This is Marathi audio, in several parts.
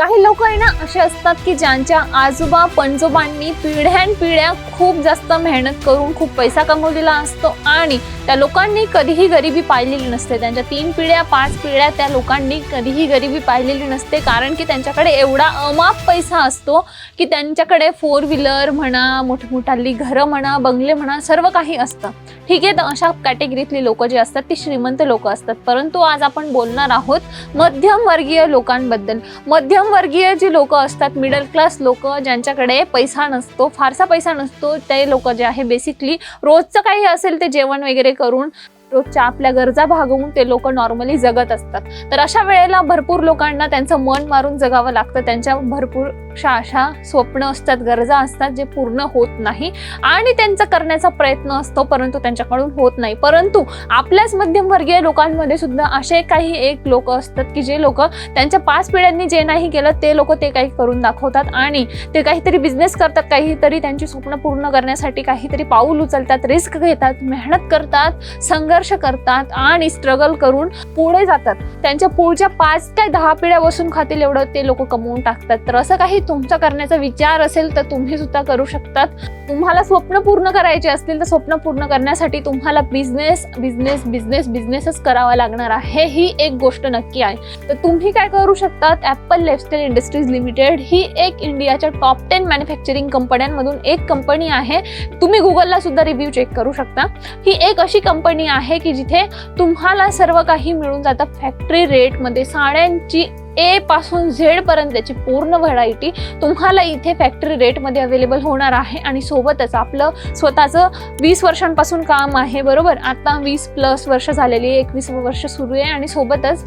काही लोक आहे ना असे असतात की ज्यांच्या आजोबा पणजोबांनी पिढ्यानपिढ्या खूप जास्त मेहनत करून खूप पैसा कमवलेला असतो आणि त्या लोकांनी कधीही गरिबी पाहिलेली नसते. त्यांच्या तीन पिढ्या पाच पिढ्या त्या लोकांनी कधीही गरिबी पाहिलेली नसते. कारण की त्यांच्याकडे एवढा अमाप पैसा असतो की त्यांच्याकडे फोर व्हीलर म्हणा मोठमोठाली घरं म्हणा बंगले म्हणा सर्व काही असतं. ठीक आहे तर अशा कॅटेगरीतली लोक जी असतात ती श्रीमंत लोक असतात. परंतु आज आपण बोलणार आहोत मध्यमवर्गीय लोकांबद्दल. मध्यमवर्गीय जी लोक असतात मिडल क्लास लोक ज्यांच्याकडे पैसा नसतो फारसा पैसा नसतो ते लोक जे आहे बेसिकली रोजचं काही असेल ते जेवण वगैरे करून रोजच्या आपल्या गरजा भागवून ते लोक नॉर्मली जगत असतात. तर अशा वेळेला भरपूर लोकांना त्यांचं मन मारून जगावं लागतं. त्यांच्या भरपूर अशा स्वप्न असतात गरजा असतात जे पूर्ण होत नाही आणि त्यांचा करण्याचा प्रयत्न असतो परंतु त्यांच्याकडून होत नाही. परंतु आपल्याच मध्यमवर्गीय लोकांमध्ये सुद्धा असे काही एक लोक असतात की जे लोक त्यांच्या पाच पिढ्यांनी जे नाही केलं ते लोक ते काही करून दाखवतात आणि ते काहीतरी बिझनेस करतात काहीतरी त्यांची स्वप्न पूर्ण करण्यासाठी काहीतरी पाऊल उचलतात रिस्क घेतात मेहनत करतात संघर्ष करतात आणि स्ट्रगल करून पुढे जातात. त्यांच्या पुढच्या पाच काय दहा पिढ्या बसून खातील एवढं ते लोक कमवून टाकतात. तर असं काही तुमचा करण्याचा विचार असेल तर तुम्ही सुद्धा करू शकतात. तुम्हाला स्वप्न पूर्ण करायचे असतील तर स्वप्न पूर्ण करण्यासाठी तुम्हाला बिझनेस बिझनेस बिझनेस बिझनेसच करावा लागणार आहे. ही एक गोष्ट नक्की आहे. तर तुम्ही काय करू शकतात? ॲपल लाईफस्टाईल इंडस्ट्रीज लिमिटेड ही एक इंडियाच्या टॉप टेन मॅन्युफॅक्चरिंग कंपन्यांमधून एक कंपनी आहे. तुम्ही गुगलला सुद्धा रिव्ह्यू चेक करू शकता. ही एक अशी कंपनी आहे की जिथे तुम्हाला सर्व काही मिळून जातं. फॅक्टरी रेटमध्ये साड्यांची ए पासून झेड पर्यंतची पूर्ण व्हरायटी तुम्हाला इथे फॅक्टरी रेटमध्ये अवेलेबल होणार आहे. आणि सोबतच आपलं स्वतःचं वीस वर्षांपासून काम आहे बरोबर? आता वीस प्लस वर्ष झालेली आहे एकवीस वर्ष सुरू आहे. आणि सोबतच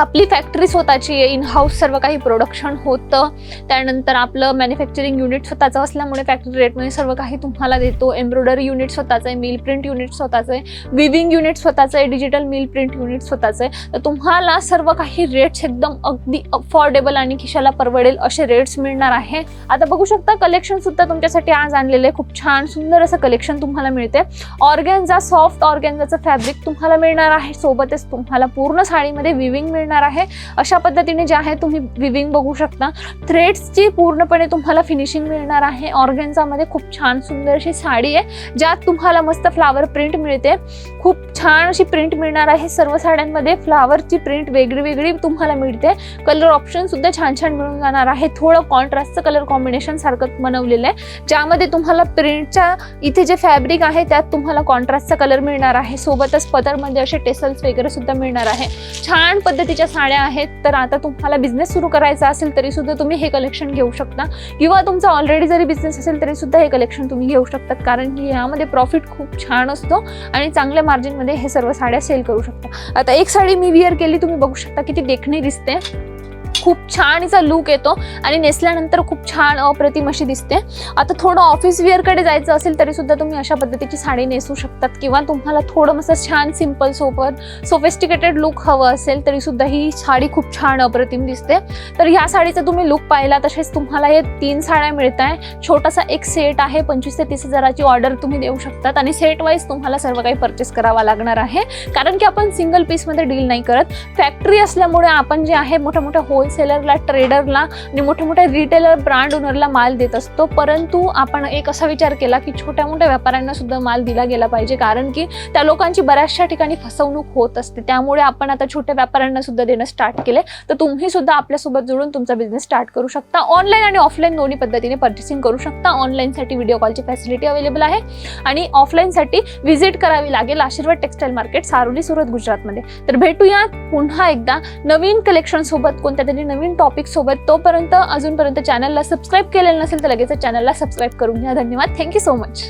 आपली फॅक्टरी स्वतःची आहे इन हाऊस सर्व काही प्रोडक्शन होतं. त्यानंतर आपलं मॅन्युफॅक्चरिंग युनिट स्वतःचं असल्यामुळे फॅक्टरी रेटमध्ये सर्व काही तुम्हाला देतो. एम्ब्रॉयडरी युनिट स्वतःचं आहे मिल प्रिंट युनिट स्वतःचं आहे विविंग युनिट स्वतःचं आहे डिजिटल मिल प्रिंट युनिट स्वतःचं आहे. तर तुम्हाला सर्व काही रेट्स एकदम अगदी अफोर्डेबल आणि खिशाला परवडेल असे रेट्स मिळणार आहे. आता बघू शकता कलेक्शन सुद्धा तुमच्यासाठी आज आणलेलं आहे. खूप छान सुंदर असं कलेक्शन तुम्हाला मिळते ऑर्गॅन्झा सॉफ्ट ऑर्गॅन्झाचं फॅब्रिक तुम्हाला मिळणार आहे. सोबतच तुम्हाला पूर्ण साडीमध्ये विविंग मिळणार आहे. अशा पद्धतीने जे आहे तुम्ही विविंग बघू शकता. थ्रेड्सची पूर्णपणे तुम्हाला फिनिशिंग मिळणार आहे. ऑर्गेन्झामध्ये खूप छान सुंदर अशी साडी आहे ज्यात तुम्हाला मस्त फ्लावर प्रिंट मिळते. खूप छान अशी प्रिंट मिळणार आहे. सर्व साड्यांमध्ये फ्लावरची प्रिंट वेगळी वेगळी तुम्हाला मिळते. कलर ऑप्शन सुद्धा छान छान मिळून जाणार आहे. थोडं कॉन्ट्रास्टचं कलर कॉम्बिनेशन सारखं बनवलेलं आहे. ज्यामध्ये तुम्हाला प्रिंटच्या इथे जे फॅब्रिक आहे त्यात तुम्हाला कॉन्ट्रास्टचा कलर मिळणार आहे. सोबतच पदरमध्ये असे टेसल्स वगैरे सुद्धा मिळणार आहे. छान पद्धतीच्या साड्या आहेत तर आता तुम्हाला बिझनेस सुरू करायचा असेल तरी सुद्धा तुम्ही हे कलेक्शन घेऊ शकता. किंवा तुमचा ऑलरेडी जरी बिझनेस असेल तरी सुद्धा हे कलेक्शन तुम्ही घेऊ शकतात कारण की यामध्ये प्रॉफिट खूप छान असतो आणि चांगल्या मार्जिनमध्ये हे सर्व साड्या सेल करू शकता. आता एक साडी मी विअर केली तुम्ही बघू शकता किती देखणी दिसते. खूप छान हिचा लुक येतो आणि नेसल्यानंतर खूप छान अप्रतिम अशी दिसते. आता थोडं ऑफिस वेअरकडे जायचं असेल तरी सुद्धा तुम्ही अशा पद्धतीची साडी नेसू शकतात किंवा तुम्हाला थोडं मस्त छान सिंपल सोपर सोफिस्टिकेटेड लुक हवं असेल तरी सुद्धा ही साडी खूप छान अप्रतिम दिसते. तर ह्या साडीचा तुम्ही लुक पाहिला तसेच तुम्हाला हे तीन साड्या मिळत आहे छोटासा एक सेट आहे पंचवीस ते तीस हजाराची ऑर्डर तुम्ही देऊ शकतात आणि सेट वाईज तुम्हाला सर्व काही परचेस करावा लागणार आहे. कारण की आपण सिंगल पीसमध्ये डील नाही करत. फॅक्टरी असल्यामुळे आपण जे आहे मोठ्या मोठ्या होलसेलरला ट्रेडरला आणि मोठ्या मोठ्या रिटेलर ब्रँड ओनरला माल देत असतो. परंतु आपण एक असा विचार केला की छोट्या मोठ्या व्यापाऱ्यांना सुद्धा माल दिला गेला पाहिजे. कारण की त्या लोकांची बऱ्याचशा ठिकाणी फसवणूक होत असते. त्यामुळे आपण आता छोट्या व्यापाऱ्यांना सुद्धा देणं स्टार्ट केले तर तुम्ही सुद्धा आपल्यासोबत जुळून तुमचा बिझनेस स्टार्ट करू शकता. ऑनलाईन आणि ऑफलाईन दोन्ही पद्धतीने पर्चेसिंग करू शकता. ऑनलाईनसाठी व्हिडिओ कॉलची फॅसिलिटी अवेलेबल आहे. आणि ऑफलाईनसाठी व्हिजिट करावी लागेल आशीर्वाद टेक्सटाईल मार्केट सारोली सुरत गुजरातमध्ये. तर भेटूया पुन्हा एकदा. नवीन कलेक्शन सोबत कोणत्या तरी नवीन टॉपिक सोबत तोपर्यंत अजूनपर्यंत चॅनलला सबस्क्राईब केलेलं नसेल तर लगेच चॅनलला सबस्क्राईब करून घ्या. धन्यवाद. Thank you so much